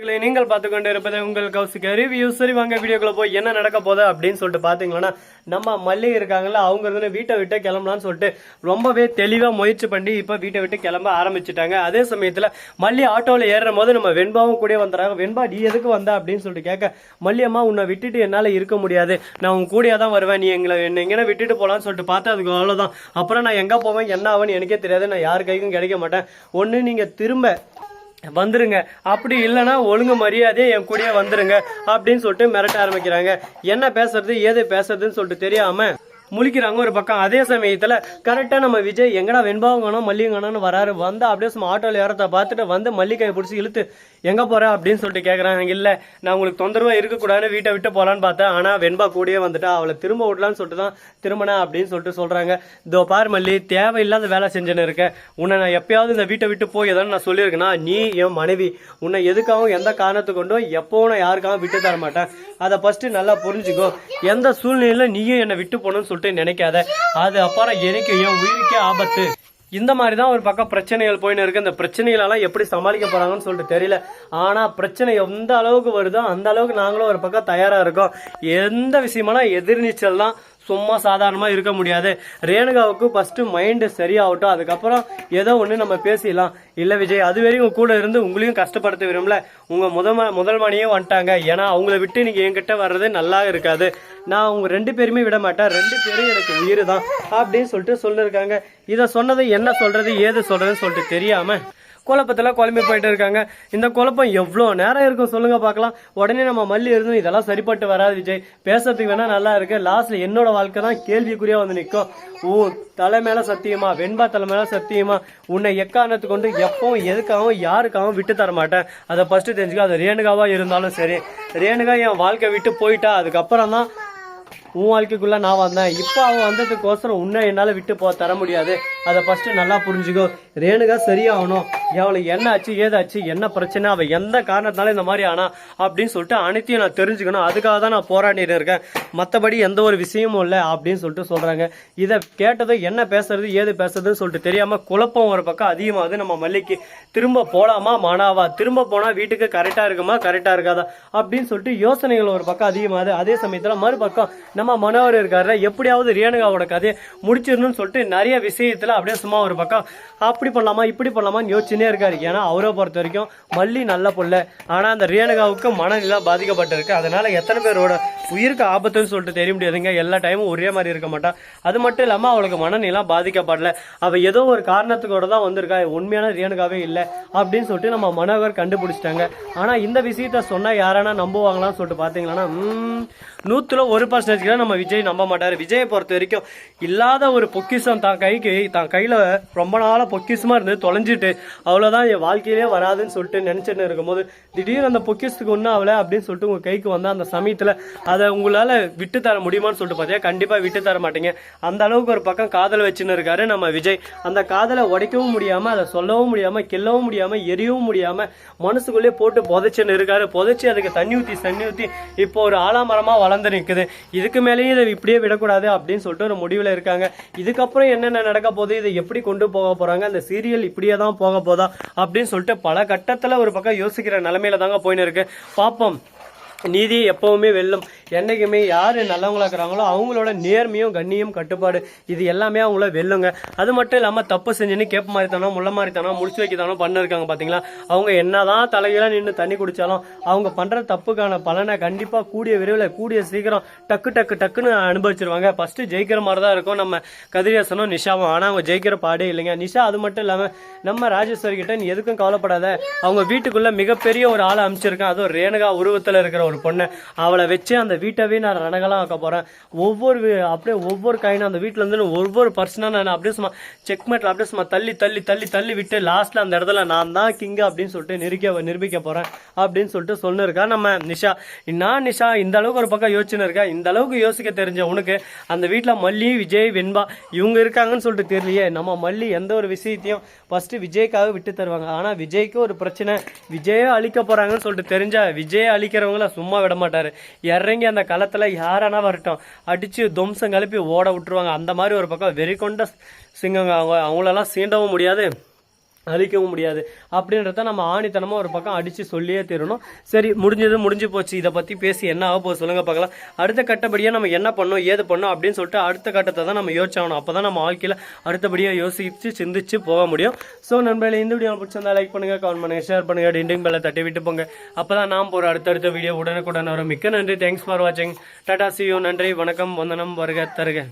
உங்களை நீங்கள் பார்த்து கொண்டு இருப்பது உங்கள் கௌசிக்க ரிவ்யூ சரி வாங்க வீடியோக்குள்ள போய் என்ன நடக்க போகுது அப்படின்னு சொல்லிட்டு பார்த்தீங்கன்னா நம்ம மல்லி இருக்காங்கல்ல அவங்க இருந்து வீட்டை விட்டு கிளம்பலாம்னு சொல்லிட்டு ரொம்பவே தெளிவா முயற்சி பண்ணி இப்ப வீட்டை விட்டு கிளம்ப ஆரம்பிச்சுட்டாங்க. அதே சமயத்துல மல்லி ஆட்டோல ஏறுற போது நம்ம வெண்பாவும் கூட வந்துறாங்க வெண்பா நீ எதுக்கு வந்த? அப்படின்னு சொல்லிட்டு கேட்க மல்லியம்மா உன்னை விட்டுட்டு என்னால இருக்க முடியாது. நான் உன் கூடயே தான் வருவேன். நீ எங்களை என்ன எங்கே விட்டுட்டு போகலான்னு சொல்லிட்டு பார்த்தா அதுக்கு அவ்வளவுதான். அப்புறம் நான் எங்க போவேன்? என்ன ஆவேன்னு எனக்கே தெரியாது. நான் யார் கைக்கும் கிடைக்க மாட்டேன். ஒன்று நீங்க திரும்ப வந்துருங்க. அப்படி இல்லைன்னா ஒழுங்கு மரியாதையே என் கூடயே வந்துருங்க அப்படின்னு சொல்லிட்டு மிரட்ட ஆரம்பிக்கிறாங்க. என்ன பேசுறது ஏது பேசுறதுன்னு சொல்லிட்டு தெரியாம முழிக்கிறாங்க ஒரு பக்கம். அதே சமயத்தில் கரெக்டாக நம்ம விஜய் எங்கடா வெண்பாவங்கணும் மல்லிகங்கணும்னு வராரு. வந்து அப்படியே சும்மா ஆட்டோவில் ஏறத்தை பார்த்துட்டு வந்து மல்லிகையை பிடிச்சி இழுத்து எங்கே போகிற அப்படின்னு சொல்லிட்டு கேட்குறாங்க இல்லை நான் உங்களுக்கு தொந்தரவாக இருக்கக்கூடாதுன்னு வீட்டை விட்டு போகலான்னு பார்த்தேன். ஆனால் வெண்பா கூடயே வந்துட்டா. அவளை திரும்ப விடலான்னு சொல்லிட்டு தான் திரும்பினா அப்படின்னு சொல்லிட்டு சொல்கிறாங்க இதோ பார் மல்லி தேவையில்லாத வேலை செஞ்சுன்னு இருக்கேன் உன்னை நான் எப்பயாவது இந்த வீட்டை விட்டு போய் எதான்னு நான் சொல்லியிருக்கேன்னா நீ என் மனைவி. உன்னை எதுக்காகவும் எந்த காரணத்து கொண்டும் எப்போவும் நான் யாருக்காகவும் விட்டு தர மாட்டேன். அதை ஃபஸ்ட்டு நல்லா புரிஞ்சுக்கோ. எந்த சூழ்நிலையில் நீயும் என்னை விட்டு போகணும்னு சொல்லிட்டு நினைக்காத. அது அப்புறம் எனக்கு என் உயிருக்கே ஆபத்து. இந்த மாதிரி தான் ஒரு பக்கம் பிரச்சனைகள் போயின்னு இருக்கு. இந்த பிரச்சனைகளெல்லாம் எப்படி சமாளிக்க போகிறாங்கன்னு சொல்லிட்டு தெரியல. ஆனால் பிரச்சனை எந்த அளவுக்கு வருதோ அந்த அளவுக்கு நாங்களும் ஒரு பக்கம் தயாராக இருக்கோம். எந்த விஷயமான எதிர்நீச்சல் தான். சும்மா சாதாரணமாக இருக்க முடியாது. ரேணுகாவுக்கு ஃபஸ்ட்டு மைண்டு சரியாகட்டும். அதுக்கப்புறம் ஏதோ ஒன்று நம்ம பேசிடலாம். இல்லை விஜய் அது வரையும் கூட இருந்து உங்களையும் கஷ்டப்படுத்த விரும்பல. உங்கள் முதல் முதல் மணியே வந்துட்டாங்க. ஏன்னா அவங்கள விட்டு நீங்கள் என்கிட்ட வர்றது நல்லா இருக்காது. நான் அவங்க ரெண்டு பேருமே விட மாட்டேன். ரெண்டு பேரும் எனக்கு உயிர் தான் அப்படின்னு சொல்லிட்டு சொல்லியிருக்காங்க இதை சொன்னது என்ன சொல்கிறது ஏது சொல்கிறதுன்னு சொல்லிட்டு தெரியாமல் குழப்பத்தில் குழம்பி போயிட்டு இருக்காங்க. இந்த குழப்பம் எவ்வளோ நேரம் இருக்கும் சொல்லுங்கள் பார்க்கலாம். உடனே நம்ம மல்லி இருந்தும் இதெல்லாம் சரிப்பட்டு வராது விஜய். பேசுறதுக்கு வேணால் நல்லா இருக்குது லாஸ்ட்டில் என்னோட வாழ்க்கை தான் கேள்விக்குறியாக வந்து நிற்கும் ஓ தலை மேலே சத்தியமா? வெண்பா தலை மேலே சத்தியமா? உன்னை எக்காரணத்து கொண்டு எப்பவும் எதுக்காகவும் யாருக்காகவும் விட்டு தர மாட்டேன். அதை ஃபஸ்ட்டு தெரிஞ்சுக்க அது ரேணுகாவாக இருந்தாலும் சரி. ரேணுகா என் வாழ்க்கை விட்டு போயிட்டா அதுக்கப்புறம் தான் உன் வாழ்க்கைக்குள்ளே நான் வந்தேன். இப்போ அவன் வந்ததுக்கோசரம் உன்னை என்னால் விட்டு போ தர முடியாது. அதை ஃபஸ்ட்டு நல்லா புரிஞ்சுக்கோ. ரேணுகா சரியாகணும். அவளுக்கு என்ன ஆச்சு ஏதாச்சு என்ன பிரச்சனை அவள் எந்த காரணத்தினால இந்த மாதிரி ஆனா அப்படின்னு சொல்லிட்டு அனைத்தையும் நான் தெரிஞ்சுக்கணும். அதுக்காக தான் நான் போராடிட்டு இருக்கேன். மற்றபடி எந்த ஒரு விஷயமும் இல்லை அப்படின்னு சொல்லிட்டு சொல்றாங்க. இதை கேட்டதும் என்ன பேசுறது ஏது பேசுறதுன்னு சொல்லிட்டு தெரியாம குழப்பம் ஒரு பக்கம் அதிகமாகுது. நம்ம மல்லிக்கு திரும்ப போலாமா மானாவா? திரும்ப போனா வீட்டுக்கு கரெக்டா இருக்குமா கரெக்டா இருக்காதா? அப்படின்னு சொல்லிட்டு யோசனைகள் ஒரு பக்கம் அதிகமாகுது. அதே சமயத்துல மறுபக்கம் நம்ம மனோவர் இருக்காரு எப்படியாவது ரேணுகாவோட கதையை முடிச்சிடணும்னு சொல்லிட்டு நிறைய விஷயத்துல அப்படியே சும்மா ஒரு பக்கம் அப்படி பண்ணலாமா இப்படி பண்ணலாமான்னு யோசிச்சுனே இருக்காரு. ஏன்னா அவரை பொறுத்த வரைக்கும் மல்லி நல்ல புள்ள. ஆனால் அந்த ரேணுகாவுக்கு மனநிலை பாதிக்கப்பட்டிருக்கு. அதனால் எத்தனை பேரோட உயிருக்கு ஆபத்துன்னு சொல்லிட்டு தெரிய முடியாதுங்க. எல்லா டைமும் ஒரே மாதிரி இருக்க மாட்டா. அது மட்டும் இல்லாமல் அவளுக்கு மனநிலை பாதிக்கப்படல. அவள் ஏதோ ஒரு காரணத்துக்கோட தான் வந்திருக்கா. உண்மையான ரேணுகாவே இல்லை அப்படின்னு சொல்லிட்டு நம்ம மனோகர் கண்டுபிடிச்சிட்டாங்க. ஆனால் இந்த விஷயத்த சொன்னால் யாரானா நம்புவாங்களான்னு சொல்லிட்டு பாத்தீங்கன்னா நூற்றுல ஒரு பர்சன்டேஜ் நம்ம விஜய் நம்ப மாட்டார். விஜயை பொறுத்த வரைக்கும் இல்லாத ஒரு பொக்கிஷம் தான் கைக்கு தான் கையில் ரொம்ப நாளாக பொக்கிஷமாக இருந்து தொலைஞ்சிட்டு அவ்வளோதான் என் வாழ்க்கையிலே வராதுன்னு சொல்லிட்டு நினச்சிட்டு இருக்கும்போது திடீர்னு அந்த பொக்கிஷத்துக்கு ஒன்றும் அவளை அப்படின்னு சொல்லிட்டு உங்கள் கைக்கு வந்தால் அந்த சமயத்தில் அதை உங்களால் விட்டு தர முடியுமான்னு சொல்லிட்டு பார்த்தியா கண்டிப்பாக விட்டு தர மாட்டீங்க. அந்த அளவுக்கு ஒரு பக்கம் காதல் வச்சுன்னு இருக்காரு நம்ம விஜய். அந்த காதலை உடைக்கவும் முடியாமல் அதை சொல்லவும் முடியாமல் கில்லவும் முடியாமல் எரியவும் முடியாமல் மனசுக்குள்ளே போட்டு புதைச்சுன்னு இருக்காரு. புதைச்சி அதுக்கு தண்ணி ஊற்றி தண்ணி ஊற்றி இப்போ ஒரு ஆலாமரமாக வளர்ந்து நிற்குது இதுக்கு மேலேயும் இதை இப்படியே விடக்கூடாது அப்படின்னு சொல்லிட்டு ஒரு முடிவில் இருக்காங்க. இதுக்கப்புறம் என்னென்ன நடக்க போகுது? இதை எப்படி கொண்டு போக போகிறாங்க அந்த சீரியல் இப்படியே தான் போக போதா அப்படின்னு சொல்லிட்டு பல கட்டத்தில் ஒரு பக்கம் யோசிக்கிற நிலமையில தாங்க போயின்னு இருக்கு. பார்ப்போம் நீதி எப்பவுமே வெல்லும். என்றைக்குமே யார் நல்லவங்களா இருக்கிறாங்களோ அவங்களோட நேர்மையும் கண்ணியும் கட்டுப்பாடு இது எல்லாமே அவங்கள வெல்லுங்க. அது மட்டும் இல்லாமல் தப்பு செஞ்சுன்னு கேப்ப மாதிரி தானோ முள்ள மாதிரி தானோ முடிச்சு வைக்கத்தானோ பண்ணிருக்காங்க பார்த்தீங்களா அவங்க என்னதான் தலைகீழாக நின்று தண்ணி குடித்தாலும் அவங்க பண்ணுற தப்புக்கான பலனை கண்டிப்பாக கூடிய விரைவில் கூடிய சீக்கிரம் டக்கு டக்கு டக்குன்னு அனுபவிச்சிருவாங்க. ஃபஸ்ட்டு ஜெயிக்கிற மாதிரி தான் இருக்கும் நம்ம கதிரியாசனும் நிஷாவும். ஆனால் அவங்க ஜெயிக்கிற பாடே இல்லைங்க. நிஷா அது மட்டும் இல்லாமல் நம்ம ராஜேஸ்வரி கிட்ட நீ எதுக்கும் கவலைப்படாத. அவங்க வீட்டுக்குள்ளே மிகப்பெரிய ஒரு ஆளை அமைச்சிருக்கேன். அதுவும் ரேணுகா உருவத்தில் இருக்கிற ஒரு பொண்ணை. அவளை வச்சு அந்த வீட்டவே நான் ரணகலாம் ஆக்க போறேன். ஒவ்வொரு அப்படியே ஒவ்வொரு காயினும் அந்த வீட்டுல இருந்து ஒவ்வொரு பர்சனாக நான் அப்படியே சும்மா செக்மேட்ல அப்படியே சும்மா தள்ளி தள்ளி தள்ளி தள்ளி விட்டு லாஸ்ட்ல அந்த இடத்துல நான் தான் கிங் அப்படின்னு சொல்லிட்டு நிரூபிக்க நிரூபிக்க போறேன் அப்படின்னு சொல்லிட்டு சொல்லிருக்கா நம்ம நிஷா. நான் நிஷா இந்த அளவுக்கு ஒரு பக்கம் யோசிச்சுன்னு இருக்கா? இந்த அளவுக்கு யோசிக்க தெரிஞ்ச உனக்கு அந்த வீட்டுல மல்லி விஜய் வெண்பா இவங்க இருக்காங்கன்னு சொல்லிட்டு தெரியலையே. நம்ம மல்லி எந்த ஒரு விஷயத்தையும் ஃபர்ஸ்ட் விஜய்க்காக விட்டு தருவாங்க. ஆனா விஜய்க்கு ஒரு பிரச்சனை விஜயே அழிக்க போறாங்கன்னு சொல்லிட்டு தெரிஞ்சா விஜயை அழிக்கிறவங்கள சும்மா விட மாட்டாரு. இறங்கி அந்த களத்தில் யாரானா வரட்டும். அடிச்சு துவம்சம் கலப்பி ஓட விட்டுருவாங்க. அந்த மாதிரி ஒரு பக்கம் வெறி கொண்ட சிங்கங்க. அவங்க அவங்களெல்லாம் சீண்டவும் முடியாது. அழிக்கவும் முடியாது. அப்படின்றத நம்ம ஆணித்தனமாக ஒரு பக்கம் அடித்து சொல்லியே தீரணும். சரி முடிஞ்சது முடிஞ்சு போச்சு. இதை பற்றி பேசி என்ன ஆக போகுது சொல்லுங்கள் பார்க்கலாம். அடுத்த கட்டப்படியாக நம்ம என்ன பண்ணோம் ஏது பண்ணோம் அப்படின்னு சொல்லிட்டு அடுத்த கட்டத்தை தான் நம்ம யோசிச்சாகணும். அப்போ தான் நம்ம வாழ்க்கையில் அடுத்தபடியாக யோசிச்சு சிந்திச்சு போக முடியும். ஸோ நண்பர்களே இந்த வீடியோ பிடிச்சிருந்தா லைக் பண்ணுங்க கமெண்ட் பண்ணுங்கள் ஷேர் பண்ணுங்க டிண்டிங் பெல்லை தட்டி விட்டு போங்க. அப்போ தான் நாம் போகிற அடுத்தடுத்த வீடியோ உடனுக்குடன் வரும். மிக்க நன்றி. தேங்க்ஸ் ஃபார் வாட்சிங் டாடா சியூ நன்றி. வணக்கம். வந்தனம். வருக தருக.